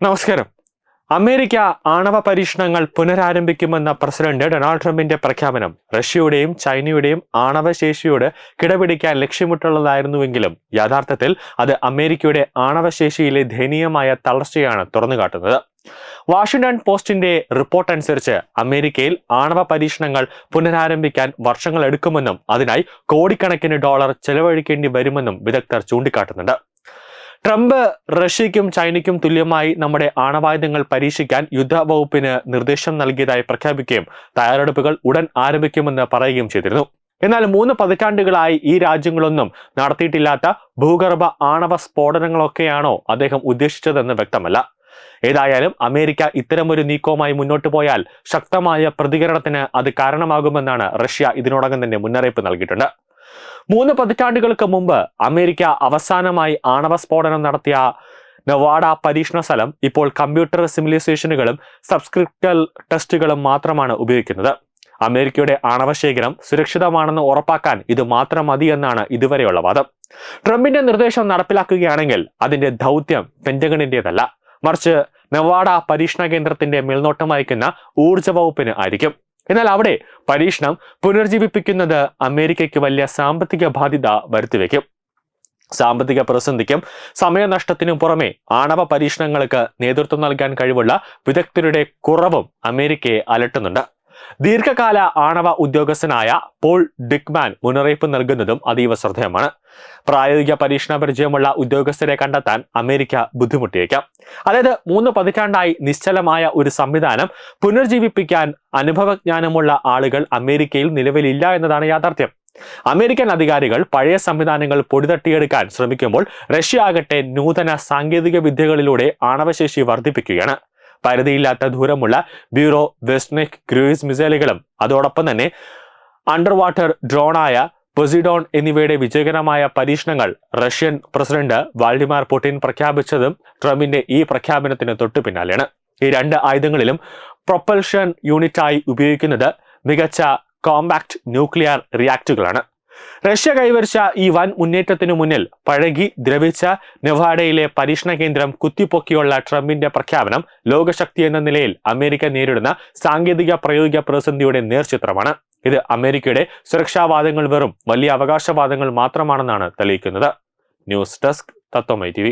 നമസ്കാരം. അമേരിക്ക ആണവ പരീക്ഷണങ്ങൾ പുനരാരംഭിക്കുമെന്ന പ്രസിഡന്റ് ഡൊണാൾഡ് ട്രംപിന്റെ പ്രഖ്യാപനം റഷ്യയുടെയും ചൈനയുടെയും ആണവശേഷിയോട് കിടപിടിക്കാൻ ലക്ഷ്യമിട്ടുള്ളതായിരുന്നുവെങ്കിലും യഥാർത്ഥത്തിൽ അത് അമേരിക്കയുടെ ആണവശേഷിയിലെ ദയനീയമായ തളർച്ചയാണ് തുറന്നുകാട്ടുന്നത്. വാഷിംഗ്ടൺ പോസ്റ്റിന്റെ റിപ്പോർട്ട് അനുസരിച്ച് അമേരിക്കയിൽ ആണവ പരീക്ഷണങ്ങൾ പുനരാരംഭിക്കാൻ വർഷങ്ങൾ എടുക്കുമെന്നും അതിനായി കോടിക്കണക്കിന് ഡോളർ ചെലവഴിക്കേണ്ടി വരുമെന്നും വിദഗ്ധർ ചൂണ്ടിക്കാട്ടുന്നുണ്ട്. ട്രംപ് റഷ്യയ്ക്കും ചൈനയ്ക്കും തുല്യമായി നമ്മുടെ ആണവായുധങ്ങൾ പരീക്ഷിക്കാൻ യുദ്ധവകുപ്പിന് നിർദ്ദേശം നൽകിയതായി പ്രഖ്യാപിക്കുകയും തയ്യാറെടുപ്പുകൾ ഉടൻ ആരംഭിക്കുമെന്ന് പറയുകയും ചെയ്തിരുന്നു. എന്നാൽ മൂന്ന് പതിറ്റാണ്ടുകളായി ഈ രാജ്യങ്ങളൊന്നും നടത്തിയിട്ടില്ലാത്ത ഭൂഗർഭ ആണവ സ്ഫോടനങ്ങളൊക്കെയാണോ അദ്ദേഹം ഉദ്ദേശിച്ചതെന്ന് വ്യക്തമല്ല. ഏതായാലും അമേരിക്ക ഇത്തരമൊരു നീക്കവുമായി മുന്നോട്ട് പോയാൽ ശക്തമായ പ്രതികരണത്തിന് അത് കാരണമാകുമെന്നാണ് റഷ്യ ഇതിനോടകം തന്നെ മുന്നറിയിപ്പ് നൽകിയിട്ടുണ്ട്. മൂന്ന് പതിറ്റാണ്ടുകൾക്ക് മുമ്പ് അമേരിക്ക അവസാനമായി ആണവ സ്ഫോടനം നടത്തിയ നവാഡ പരീക്ഷണ സ്ഥലം ഇപ്പോൾ കമ്പ്യൂട്ടർ സിമുലേഷനുകളും സബ്സ്ക്രിപ്റ്റൽ ടെസ്റ്റുകളും മാത്രമാണ് ഉപയോഗിക്കുന്നത്. അമേരിക്കയുടെ ആണവശേഖരം സുരക്ഷിതമാണെന്ന് ഉറപ്പാക്കാൻ ഇത് മാത്രം മതി എന്നാണ് ഇതുവരെയുള്ള വാദം. ട്രംപിന്റെ നിർദ്ദേശം നടപ്പിലാക്കുകയാണെങ്കിൽ അതിന്റെ ദൗത്യം പെന്റഗണിന്റേതല്ല മറിച്ച് നവാഡ പരീക്ഷണ കേന്ദ്രത്തിന്റെ മേൽനോട്ടം വഹിക്കുന്ന ഊർജ വകുപ്പിന് ആയിരിക്കും. എന്നാൽ അവിടെ പരീക്ഷണം പുനർജീവിപ്പിക്കുന്നത് അമേരിക്കയ്ക്ക് വലിയ സാമ്പത്തിക ബാധ്യത വരുത്തിവെക്കും. സാമ്പത്തിക പ്രതിസന്ധിക്കും സമയനഷ്ടത്തിനും പുറമെ ആണവ പരീക്ഷണങ്ങൾക്ക് നേതൃത്വം നൽകാൻ കഴിവുള്ള വിദഗ്ധരുടെ കുറവും അമേരിക്കയെ അലട്ടുന്നുണ്ട്. ദീർഘകാല ആണവ ഉദ്യോഗസ്ഥനായ പോൾ ഡിക്മാൻ മുന്നറിയിപ്പ് നൽകുന്നതും അതീവ ശ്രദ്ധേയമാണ്. പ്രായോഗിക പരീക്ഷണ പരിചയമുള്ള ഉദ്യോഗസ്ഥരെ കണ്ടെത്താൻ അമേരിക്ക ബുദ്ധിമുട്ടിയേക്കാം. അതായത് മൂന്ന് പതിറ്റാണ്ടായി നിശ്ചലമായ ഒരു സംവിധാനം പുനർജീവിപ്പിക്കാൻ അനുഭവജ്ഞാനമുള്ള ആളുകൾ അമേരിക്കയിൽ നിലവിലില്ല എന്നതാണ് യാഥാർത്ഥ്യം. അമേരിക്കൻ അധികാരികൾ പഴയ സംവിധാനങ്ങൾ പൊടിതട്ടിയെടുക്കാൻ ശ്രമിക്കുമ്പോൾ റഷ്യ ആകട്ടെ നൂതന സാങ്കേതിക വിദ്യകളിലൂടെ ആണവശേഷി വർദ്ധിപ്പിക്കുകയാണ്. പരിധിയില്ലാത്ത ദൂരമുള്ള ബ്യൂറോ വെസ്റ്റ്നെക് ക്രൂയിസ് മിസൈലുകളും അതോടൊപ്പം തന്നെ അണ്ടർ വാട്ടർ ഡ്രോണായ പൊസിഡോൺ എന്നിവയുടെ വിജയകരമായ പരീക്ഷണങ്ങൾ റഷ്യൻ പ്രസിഡന്റ് വാൾഡിമാർ പുടിൻ പ്രഖ്യാപിച്ചതും ട്രംപിന്റെ ഈ പ്രഖ്യാപനത്തിന് തൊട്ടു പിന്നാലെയാണ്. ഈ രണ്ട് ആയുധങ്ങളിലും പ്രൊപ്പൽഷൻ യൂണിറ്റായി ഉപയോഗിക്കുന്നത് മികച്ച കോമ്പാക്ട് ന്യൂക്ലിയർ റിയാക്ടറുകളാണ്. റഷ്യ കൈവരിച്ച ഈ വൻ മുന്നേറ്റത്തിനു മുന്നിൽ പഴകി ദ്രവിച്ച നെവാഡയിലെ പരീക്ഷണ കേന്ദ്രം കുത്തിപ്പൊക്കിയുള്ള ട്രംപിന്റെ പ്രഖ്യാപനം ലോകശക്തി എന്ന നിലയിൽ അമേരിക്ക നേരിടുന്ന സാങ്കേതിക പ്രയോഗിക പ്രതിസന്ധിയുടെ നേർചിത്രമാണ്. ഇത് അമേരിക്കയുടെ സുരക്ഷാവാദങ്ങൾ വെറും വലിയ അവകാശവാദങ്ങൾ മാത്രമാണെന്നാണ് തെളിയിക്കുന്നത്. ന്യൂസ് ഡെസ്ക് തത്വമൈ ടി